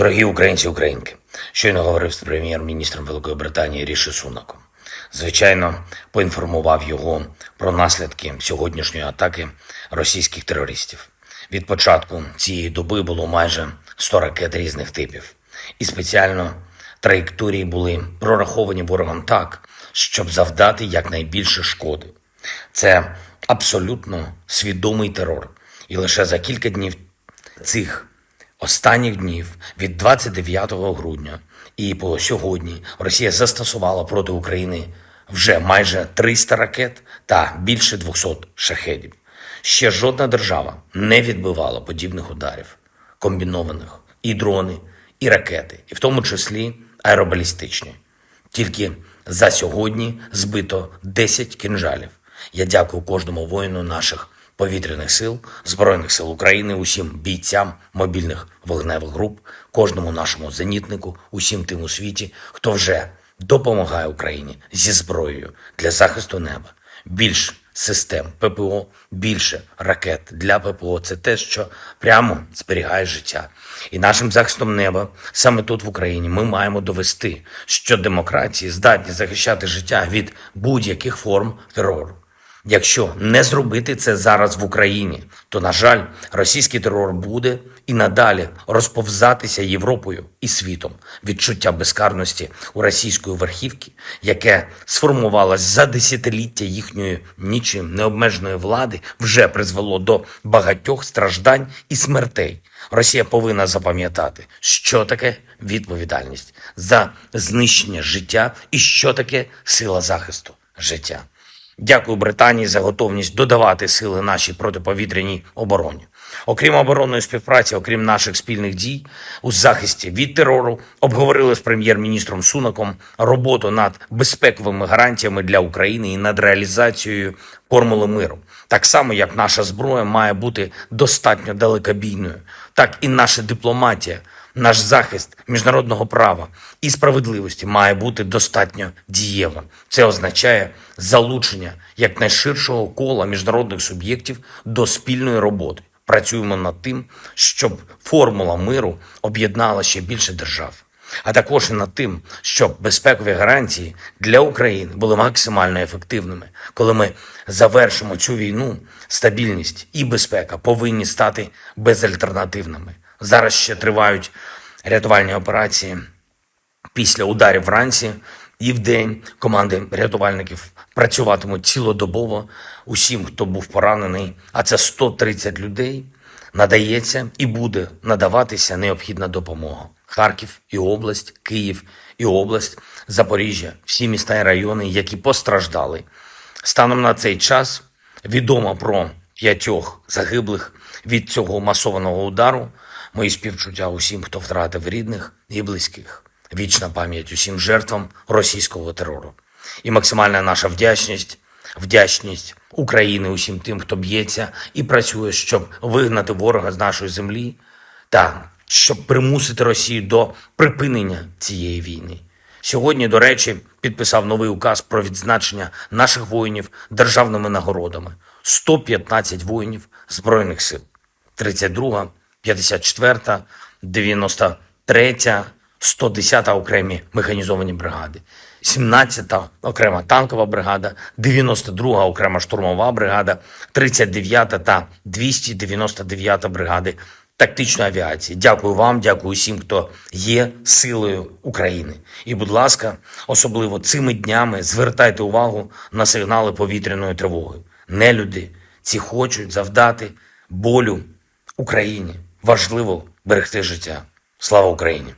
Дорогі українці українки, щойно говорив з прем'єр-міністром Великої Британії Ріші Сунаком. Звичайно, поінформував його про наслідки сьогоднішньої атаки російських терористів. Від початку цієї доби було майже 100 ракет різних типів, і спеціально траєкторії були прораховані ворогом так, щоб завдати якнайбільше шкоди. Це абсолютно свідомий терор. І лише за кілька днів цих останніх днів від 29 грудня і по сьогодні Росія застосувала проти України вже майже 300 ракет та більше 200 шахедів. Ще жодна держава не відбивала подібних ударів, комбінованих і дрони, і ракети, і в тому числі аеробалістичні. Тільки за сьогодні збито 10 кінжалів. Я дякую кожному воїну наших повітряних сил, Збройних сил України, усім бійцям мобільних вогневих груп, кожному нашому зенітнику, усім тим у світі, хто вже допомагає Україні зі зброєю для захисту неба. Більш систем ППО, більше ракет для ППО це те, що прямо зберігає життя. І нашим захистом неба саме тут в Україні ми маємо довести, що демократії здатні захищати життя від будь-яких форм терору. Якщо не зробити це зараз в Україні, то на жаль, російський терор буде і надалі розповзатися Європою і світом. Відчуття безкарності у російської верхівки, яке сформувалось за десятиліття їхньої нічим необмеженої влади, вже призвело до багатьох страждань і смертей. Росія повинна запам'ятати, що таке відповідальність за знищення життя і що таке сила захисту життя. Дякую Британії за готовність додавати сили нашій протиповітряній обороні. Окрім оборонної співпраці, окрім наших спільних дій у захисті від терору, обговорили з прем'єр-міністром Сунаком роботу над безпековими гарантіями для України і над реалізацією формули миру. Так само, як наша зброя має бути достатньо далекобійною, так і наша дипломатія наш захист міжнародного права і справедливості має бути достатньо дієвим. Це означає залучення якнайширшого кола міжнародних суб'єктів до спільної роботи. Працюємо над тим, щоб формула миру об'єднала ще більше держав. А також і над тим, щоб безпекові гарантії для України були максимально ефективними. Коли ми завершимо цю війну, стабільність і безпека повинні стати безальтернативними. Зараз ще тривають рятувальні операції після ударів вранці і вдень. Команди рятувальників працюватимуть цілодобово усім, хто був поранений. А це 130 людей. Надається і буде надаватися необхідна допомога. Харків і область, Київ і область, Запоріжжя, всі міста і райони, які постраждали. Станом на цей час відомо про п'ятьох загиблих від цього масованого удару. Мої співчуття усім, хто втратив рідних і близьких. Вічна пам'ять усім жертвам російського терору. І максимальна наша вдячність, вдячність України усім тим, хто б'ється і працює, щоб вигнати ворога з нашої землі та щоб примусити Росію до припинення цієї війни. Сьогодні, до речі, підписав новий указ про відзначення наших воїнів державними нагородами. 115 воїнів Збройних сил. 32 54, 93, 110 окремі механізовані бригади, 17-та окрема танкова бригада, 92-га окрема штурмова бригада, 39-та та 299-та бригади тактичної авіації. Дякую вам, дякую всім, хто є силою України. І, будь ласка, особливо цими днями звертайте увагу на сигнали повітряної тривоги. Нелюди ці хочуть завдати болю Україні. Важливо берегти життя. Слава Україні!